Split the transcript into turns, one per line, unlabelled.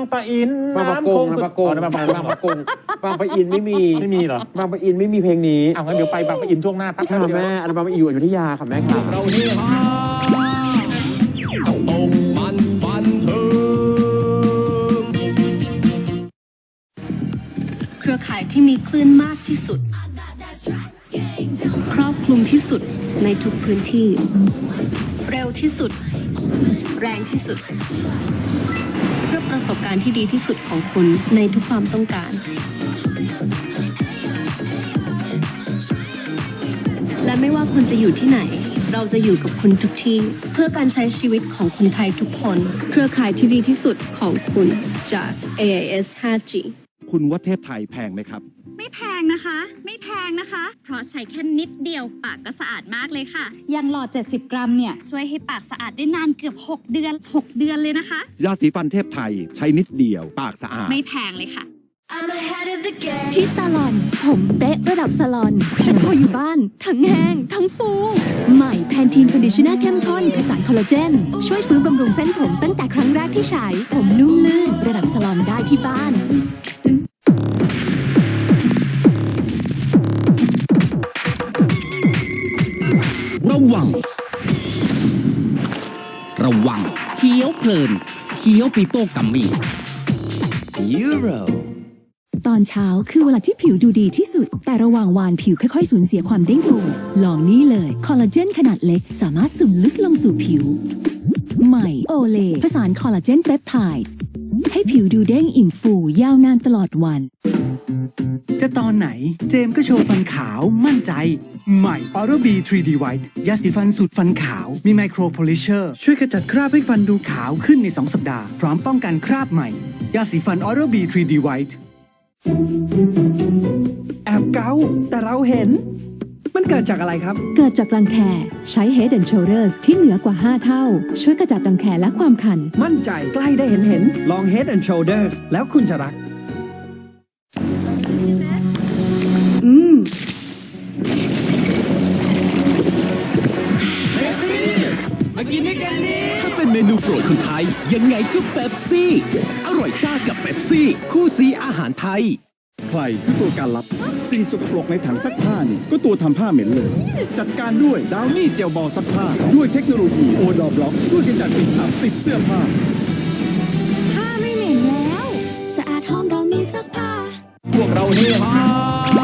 างปะอิน
บางประกง
น้ำ
บางประกง
อ๋อน้ำบางประกง
บางประกงบางปะอินไม่มี
ไม่มีเหรอ
บางปะอินไม่มีเพลงนี้
เอางั้นเดี๋ยวไปบางปะอินช่วงหน้าแป๊บ
ค่ะ
เดียว
แม่อัลบั้มอยู่อยุธยาค่ะแม่ค่ะ
เราเฮฮาต้องมันบันเทิง
เครือข่ายที่มีคลื่นมากที่สุด ครอบคลุมที่สุดในทุกพื้นที่ เร็วที่สุด แรงที่สุด เพื่อประสบการณ์ที่ดีที่สุดของคุณในทุกความต้องการ และไม่ว่าคุณจะอยู่ที่ไหน เราจะอยู่กับคุณทุกที่ เพื่อการใช้ชีวิตของคนไทยทุกคน เครือข่ายที่ดีที่สุดของคุณจาก AIS 5G
คุณว่าเทพไทยแพงไหมครับ
ไม่แพงนะคะ ไม่แพงนะคะ เพราะใช้แค่นิดเดียวปากก็สะอาดมากเลยค่ะอย่างหลอด 70 กรัมเนี่ย ช่วยให้ปากสะอาดได้นานเกือบ 6 เดือน 6 เดือนเลยนะคะ
ยาสีฟันเทพไทยใช้นิดเดียวปากสะอาด
ไม่แพงเลยค่ะ
ที่ซาลอน ผมเป๊ะระดับซาลอนแต่พออยู่บ้าน ทั้งแห้ง ทั้งฟู ใหม่แพนทีนคอนดิชเนอร์เข้มข้นผสานคอลลาเจน ช่วยฟื้นบำรุงเส้นผมตั้งแต่ครั้งแรกที่ใช้ ผมนุ่มลื่นระดับซาลอนได้ที่บ้าน
ระวัง ระวังเคี้ยวเพลินเคี้ยวปีโป้กัมมี่ยูโร
ตอนเช้าคือเวลาที่ผิวดูดีที่สุด แต่ระหว่างวานผิวค่อยๆ สูญเสียความเด้งฟูลองนี่เลย คอลลาเจนขนาดเล็ก สามารถซึมลึกลงสู่ผิว ใหม่โอเลผสานคอลลาเจนเปปไทด์ให้ผิวดูเด้งอิ่มฟูยาวนานตลอดวัน
จะตอนไหน เจมส์ก็โชว์ฟันขาวมั่นใจ ใหม่ Oral B 3D White ยาสีฟันสูตรฟันขาว มีไมโครโพลิเชอร์ ช่วยขจัดคราบให้ฟันดูขาวขึ้นใน 2 สัปดาห์ พร้อมป้องกันคราบใหม่ ยาสีฟัน Oral B 3D White
แอบเกาแต่เราเห็น มันเกิดจากอะไรครับ
เกิดจากรังแค ใช้ Head and Shoulders ที่เหนือกว่า 5 เท่า ช่วยกระจัดรังแคและความคัน
มั่นใจใกล้ได้เห็นเห็นลอง Head and Shoulders แล้วคุณจะรัก
ถ้าเป็นเมนูโปรดคนไทย ยังไงก็เป๊ปซี่ อร่อยซ่ากับเป๊ปซี่ คู่ซีอาหารไทย
ใครคือตัวการลับ สิ่งสกปรกในถังซักผ้านี่ก็ตัวทำผ้าเหม็นเลย จัดการด้วยดาวนี่เจลบอลซักผ้า ด้วยเทคโนโลยีโอดอบล็อก ช่วยกำจัดกลิ่นอับติดเสื้อผ้า
ผ้าไม่เหม็นแล้วสะอาดหอมดาวนี้ซักผ้า
พวกเราเฮฮา